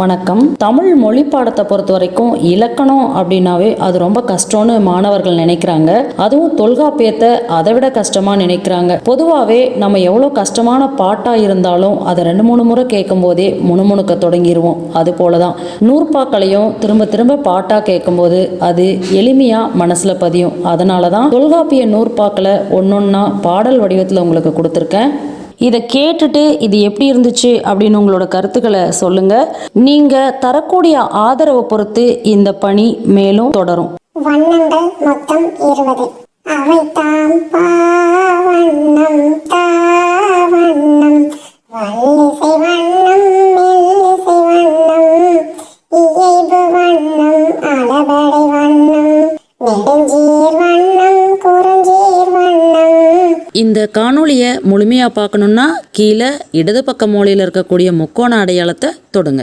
வணக்கம். தமிழ் மொழி பாடத்தை பொறுத்த வரைக்கும் இலக்கணம் அப்படின்னாவே அது ரொம்ப கஷ்டம்னு மாணவர்கள் நினைக்கிறாங்க. அதுவும் தொல்காப்பியத்தை அதை விட கஷ்டமா நினைக்கிறாங்க. பொதுவாகவே நம்ம எவ்வளோ கஷ்டமான பாட்டாக இருந்தாலும் அதை ரெண்டு மூணு முறை கேட்கும் போதே முணுமுணுக்க தொடங்கிடுவோம் அது போல தான் நூற்பாக்களையும் திரும்ப திரும்ப பாட்டாக கேட்கும்போது அது எளிமையாக மனசில் பதியும். அதனால தான் தொல்காப்பிய நூற்பாக்களை ஒன்றொன்னா பாடல் வடிவத்தில் உங்களுக்கு கொடுத்துருக்கேன். இதை கேட்டுட்டு இது எப்படி இருந்துச்சு அப்படின்னு உங்களோட கருத்துக்களை சொல்லுங்க. நீங்க தரக்கூடிய ஆதரவை பொறுத்து இந்த பணி மேலும் தொடரும். வண்ணங்கள் மொத்தம் இருபது. அவை தாம் பாவண்ணம் தாவண்ணம். வல்லிசை வண்ணம் மெல்லிசை வண்ணம். வண்ணம் அளபடை வண்ணம். இந்த காணொளியை முழுமையாக பார்க்கணுன்னா கீழே இடது பக்க மூலையில் இருக்கக்கூடிய முக்கோண அடையாளத்தை தொடுங்க.